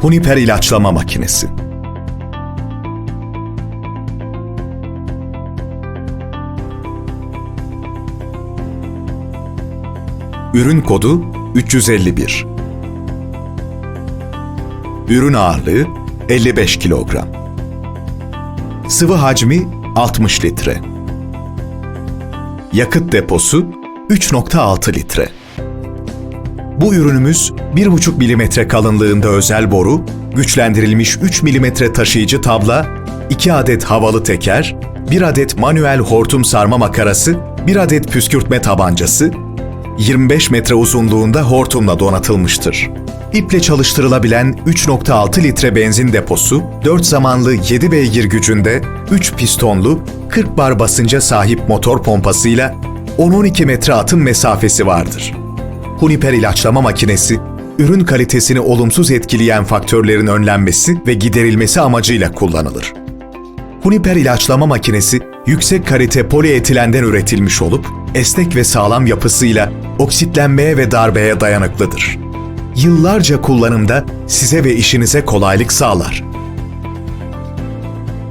Huniper ilaçlama makinesi. Ürün kodu 351. Ürün ağırlığı 55 kilogram. Sıvı hacmi 60 litre. Yakıt deposu 3.6 litre. Bu ürünümüz 1,5 milimetre kalınlığında özel boru, güçlendirilmiş 3 milimetre taşıyıcı tabla, 2 adet havalı teker, 1 adet manuel hortum sarma makarası, 1 adet püskürtme tabancası, 25 metre uzunluğunda hortumla donatılmıştır. İple çalıştırılabilen 3.6 litre benzin deposu, 4 zamanlı 7 beygir gücünde 3 pistonlu 40 bar basınca sahip motor pompasıyla 10-12 metre atım mesafesi vardır. Huniper ilaçlama makinesi, ürün kalitesini olumsuz etkileyen faktörlerin önlenmesi ve giderilmesi amacıyla kullanılır. Huniper ilaçlama makinesi yüksek kalite polietilenden üretilmiş olup esnek ve sağlam yapısıyla oksitlenmeye ve darbeye dayanıklıdır. Yıllarca kullanımda size ve işinize kolaylık sağlar.